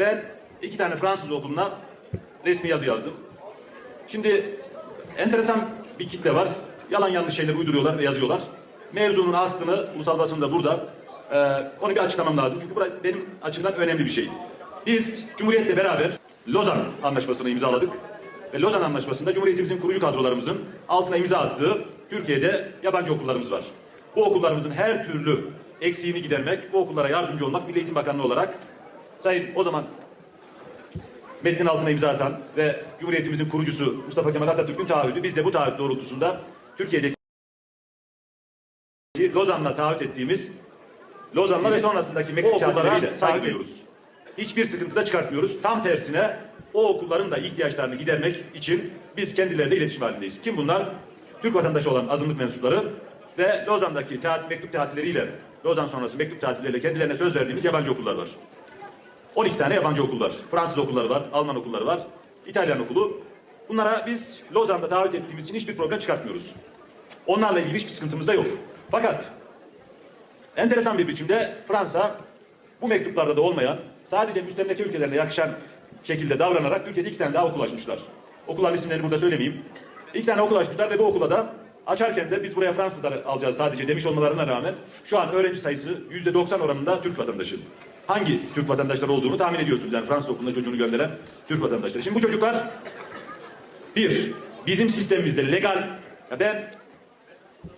Ben iki tane Fransız okuluna resmi yazı yazdım. Şimdi enteresan bir kitle var. Yalan yanlış şeyler uyduruyorlar ve yazıyorlar. Mevzunun aslını ulusal basında burada. Ee, onu bir açıklamam lazım. Çünkü bu benim açımdan önemli bir şey. Biz Cumhuriyet'le beraber Lozan Anlaşması'nı imzaladık. Ve Lozan Anlaşması'nda Cumhuriyetimizin kurucu kadrolarımızın altına imza attığı Türkiye'de yabancı okullarımız var. Bu okullarımızın her türlü eksiğini gidermek, bu okullara yardımcı olmak Milli Eğitim Bakanlığı olarak Sayın o zaman metnin altına imza atan ve Cumhuriyetimizin kurucusu Mustafa Kemal Atatürk'ün taahhüdü. Biz de bu taahhüt doğrultusunda Türkiye'deki Lozan'la taahhüt ettiğimiz Lozan'la ve sonrasındaki mektup kağıtlarıyla saygı duyuyoruz. Hiçbir sıkıntı da çıkartmıyoruz. Tam tersine o okulların da ihtiyaçlarını gidermek için biz kendileriyle iletişim halindeyiz. Kim bunlar? Türk vatandaşı olan azınlık mensupları ve Lozan'daki taahhüt, mektup tatilleriyle, Lozan sonrası mektup tatilleriyle kendilerine söz verdiğimiz yabancı okullar var. 12 tane yabancı okul var. Fransız okulları var, Alman okulları var, İtalyan okulu. Bunlara biz Lozan'da taahhüt ettiğimiz için hiçbir problem çıkartmıyoruz. Onlarla ilgili hiçbir sıkıntımız da yok. Fakat enteresan bir biçimde Fransa bu mektuplarda da olmayan sadece müstemleke ülkelerine yakışan şekilde davranarak Türkiye'de iki tane daha okul açmışlar. Okulların isimlerini burada söylemeyeyim. İki tane okul açmışlar ve bu okula da açarken de biz buraya Fransızları alacağız sadece demiş olmalarına rağmen şu an öğrenci sayısı yüzde 90 oranında Türk vatandaşı. Hangi Türk vatandaşları olduğunu tahmin ediyorsunuz. Yani Fransız okuluna çocuğunu gönderen Türk vatandaşları. Şimdi bu çocuklar bir, bizim sistemimizde legal, ya ben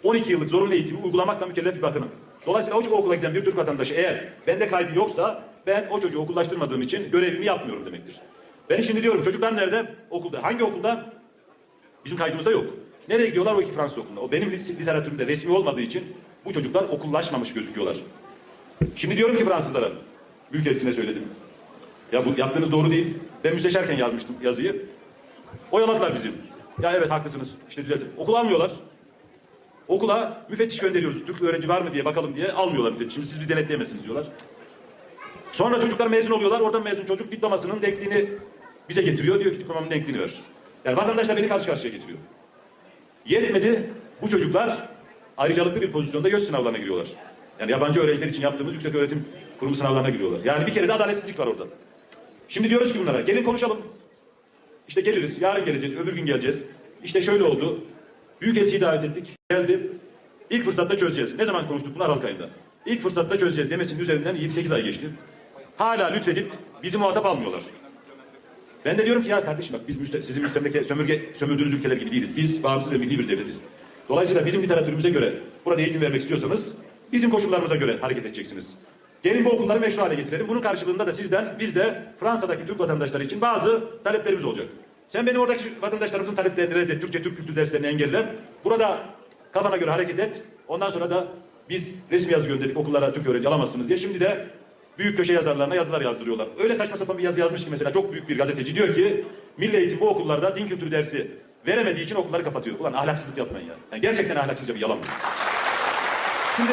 12 yıllık zorunlu eğitimi uygulamakla mükellef bir bakanım. Dolayısıyla o okula giden bir Türk vatandaşı eğer bende kaydı yoksa ben o çocuğu okullaştırmadığım için görevimi yapmıyorum demektir. Ben şimdi diyorum çocuklar nerede? Okulda. Hangi okulda? Bizim kaydımızda yok. Nereye gidiyorlar o iki Fransız okuluna? O benim literatürümde resmi olmadığı için bu çocuklar okullaşmamış gözüküyorlar. Şimdi diyorum ki Fransızlara, Büyükelçisi'ne söyledim. Ya bu yaptığınız doğru değil. Ben müsteşarken yazmıştım yazıyı. Oyaladılar bizim. Ya evet haklısınız. İşte düzeltin. Okul almıyorlar. Okula müfettiş gönderiyoruz. Türk öğrenci var mı diye bakalım diye almıyorlar müfettiş. Şimdi siz bir denetleyemezsiniz diyorlar. Sonra çocuklar mezun oluyorlar. Oradan mezun çocuk diplomasının denkliğini bize getiriyor. Diyor ki diplomamın denkliğini ver. Yani vatandaşlar beni karşı karşıya getiriyor. Yetmedi. Bu çocuklar ayrıcalıklı bir pozisyonda YÖS sınavlarına giriyorlar. Yani yabancı öğrenciler için yaptığımız yüksek öğretim kurumu sınavlarına giriyorlar. Yani bir kere de adaletsizlik var orada. Şimdi diyoruz ki bunlara gelin konuşalım. İşte geliriz, yarın geleceğiz, öbür gün geleceğiz. İşte şöyle oldu. Büyükelçiyi davet ettik, geldi. İlk fırsatta çözeceğiz. Ne zaman konuştuk bunu Aralık ayında. İlk fırsatta çözeceğiz demesinin üzerinden 7-8 ay geçti. Hala lütfedip bizi muhatap almıyorlar. Ben de diyorum ki ya kardeşim bak biz müste, sizin müstemleke sömürge, sömürdüğünüz ülkeler gibi değiliz. Biz bağımsız ve milli bir devletiz. Dolayısıyla bizim literatürümüze göre burada eğitim vermek istiyorsanız bizim koşullarımıza göre hareket edeceksiniz. Gelin bu okulları meşru hale getirelim. Bunun karşılığında da sizden biz de Fransa'daki Türk vatandaşları için bazı taleplerimiz olacak. Sen beni oradaki vatandaşlarımızın taleplerini reddet, Türkçe, Türk kültür derslerini engelle. Burada kafana göre hareket et. Ondan sonra da biz resmi yazı gönderdik okullara Türk öğrenci alamazsınız diye. Şimdi de büyük köşe yazarlarına yazılar yazdırıyorlar. Öyle saçma sapan bir yazı yazmış ki mesela çok büyük bir gazeteci diyor ki Milli Eğitim bu okullarda din kültürü dersi veremediği için okulları kapatıyor. Ulan ahlaksızlık yapmayın ya. Yani gerçekten ahlaksızca bir yalan. Şimdi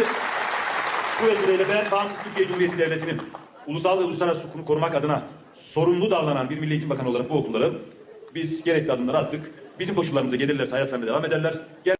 bu vesileyle ben bağımsız Türkiye Cumhuriyeti Devleti'nin ulusal ve uluslararası hukukunu korumak adına sorumlu davranan bir Milli Eğitim Bakanı olarak bu okulları biz gerekli adımları attık. Bizim koşullarımıza gelirlerse hayatlarına devam ederler. Gel